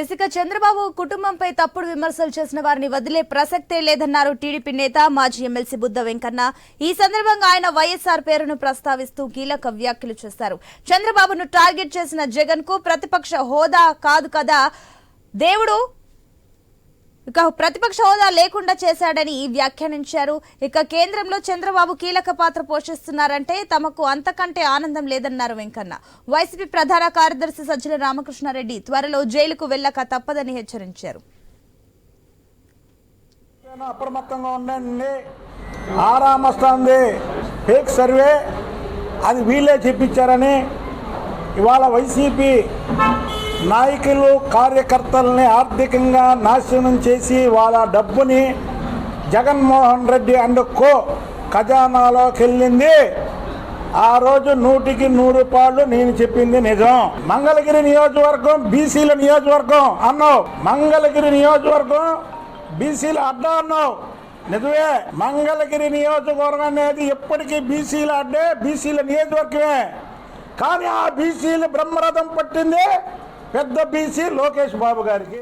ఇసుక చంద్రబాబు కుటుంబంపై తప్పుడు విమర్శలు చేసిన వారిని వదిలే ప్రసక్తే లేదన్నారు టీడీపీ నేత మాజీ ఎమ్మెల్సీ బుద్ధ వెంకన్న. ఈ సందర్భంగా ఆయన వైఎస్ఆర్ పేరును ప్రస్తావిస్తూ కీలక వ్యాఖ్యలు చేశారు. చంద్రబాబును టార్గెట్ చేసిన జగన్కు ప్రతిపక్ష హోదా కాదు కదా. దేవుడు ఇక ప్రతిపక్ష హోదా లేకుండా చేశాడని వ్యాఖ్యానించారు. ఇక కేంద్రంలో చంద్రబాబు కీలక పాత్ర పోషిస్తున్నారంటే తమకు అంతకంటే ఆనందం లేదన్నారు వెంకన్న. వైసీపీ ప్రధాన కార్యదర్శి సజ్జల రామకృష్ణారెడ్డి త్వరలో జైలుకు వెళ్ళక తప్పదని హెచ్చరించారు. అప్రమత్తంగా ఉండండి. ఆరామస్తుంది ఫేక్ సర్వే. అది వీళ్ళే చెప్పించారని ఇవాళ వైసీపీ నాయకులు కార్యకర్తల్ని ఆర్థికంగా నాశనం చేసి వాళ్ళ డబ్బుని జగన్మోహన్ రెడ్డి అండ్ కో ఖజానాలోకి వెళ్ళింది. ఆ రోజు నూటికి నూరు రూపాయలు నేను చెప్పింది నిజం. మంగళగిరి నియోజకవర్గం బీసీల నియోజకవర్గం అన్నావు. మంగళగిరి నియోజకవర్గం బీసీల అడ్డా అన్నావు. నిజమే మంగళగిరి నియోజకవర్గం అనేది ఎప్పటికీ బీసీల అడ్డే బీసీల నియోజకవర్గమే. కానీ ఆ బీసీలు బ్రహ్మరథం పట్టింది. పెద్ద బీసీ లోకేష్ బాబు గారికి